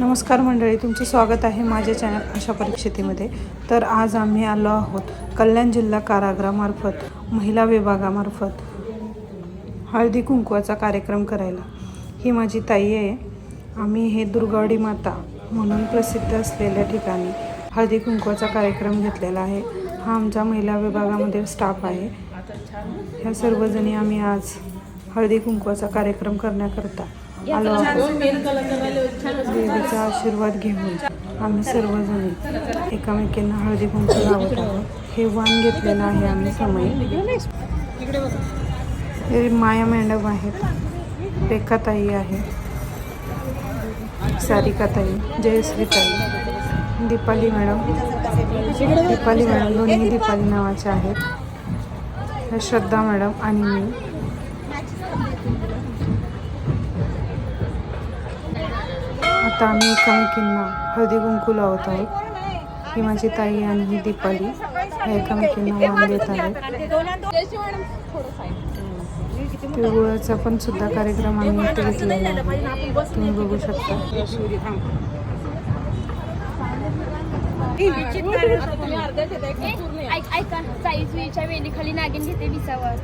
नमस्कार मंडळी तुमचं स्वागत आहे माझ्या चॅनल अशा परीक्षेतीमध्ये. तर आज आम्ही आलो आहोत कल्याण जिल्हा कारागृहामार्फत महिला विभागामार्फत हळदी कुंकवाचा कार्यक्रम करायला. ही माझी ताई आहे. आम्ही हे दुर्गावडी माता म्हणून प्रसिद्ध असलेल्या ठिकाणी हळदी कुंकवाचा कार्यक्रम घेतलेला आहे. हा आमच्या महिला विभागामध्ये स्टाफ आहे. ह्या सर्वजणी आम्ही आज हळदी कुंकवाचा कार्यक्रम करण्याकरता देवीचा आशीर्वाद घेऊन आम्ही सर्वजणी एकामेकींना हळदी कुंकू लावत आहोत. हे वाण घेतलेलं आहे आम्ही समय हे माया मॅडम आहेत. रेखाताई आहे. सारिकाताई जयश्रीताई दीपाली मॅडम. दीपाली मॅडम दोन्ही दीपाली नावाच्या आहेत. श्रद्धा मॅडम आणि मी. आता आम्ही एकामेकींना हळदी कुंकू लावत आहोत. ही माझी ताई आणि ही दीपाली ह्या एकामेकींना मान देत आहेत. तिळगुळाचा पण सुद्धा कार्यक्रम आम्ही इथे घेतलेला आहे. तुम्ही बघू शकता. ऐक- ऐका चाळीसवीच्या वेलीखाली नागिन घेते विसावर.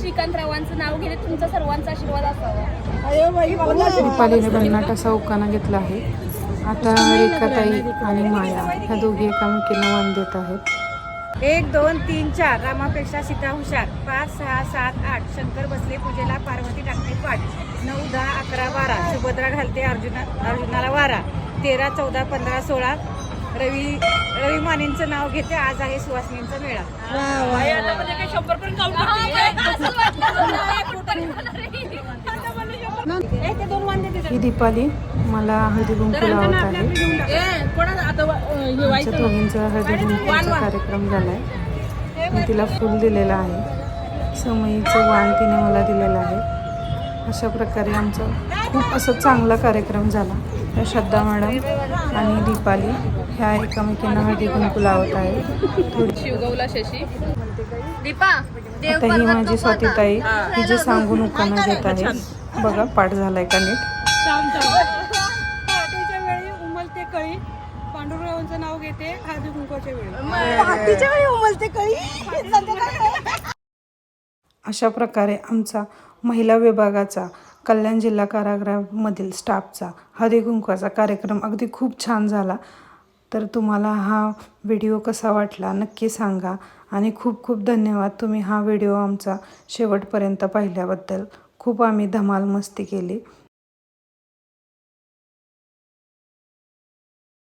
श्रीकांतरावांचं नाव घेते तुमचा सर्वांचा आशीर्वाद असावा. भन्नाट असा उकाना घेतला आहे. आता रेखाताई आणि माया ह्या दोघी एकामेकींना मान देत आहेत. एक दोन तीन चार. रामापेक्षा सीता हुशार. पाच सहा सात आठ. शंकर बसले पूजेला पार्वती टाकते पाठ. नऊ दहा अकरा बारा. सुभद्रा घालते अर्जुना अर्जुनाला वारा. तेरा चौदा पंधरा सोळा. रवी रवी मानेंचं नाव घेते. आज आहे सुवासिनींचा मेळा. ही दीपाली. मला हळदी कुंकू लावत आहे. आमच्या दोघींचा हळदी कुंकूचा कार्यक्रम झालाय. मी तिला फूल दिलेलं आहे. समईचं वाण तिने मला दिलेलं आहे. अशा प्रकारे आमचा खूप असं चांगला कार्यक्रम झाला. त्या श्रद्धा मॅडम आणि दीपाली ह्या एकामेकींना हळदी कुंकू लावत आहे थोडी शिवगौला शशी. दीपा आता ही माझी स्वातीताई ही. जे सांगून उकाना घेत आहे बघा पाठ झालाय का नीट? पहाटेच्या वेळी उमलते कळी. पांडुरंगाचं नाव घेते हळदी कुंकवाच्या वेळी उमलते कळी? अशा प्रकारे आमचा महिला विभागाचा कल्याण जिल्हा कारागृहामधील स्टाफचा हळदी कुंकवाचा कार्यक्रम अगदी खूप छान झाला. तर तुम्हाला हा व्हिडिओ कसा वाटला नक्की सांगा आणि खूप खूप धन्यवाद तुम्ही हा व्हिडिओ आमचा शेवटपर्यंत पाहिल्याबद्दल. खूप आम्ही धमाल मस्ती केली.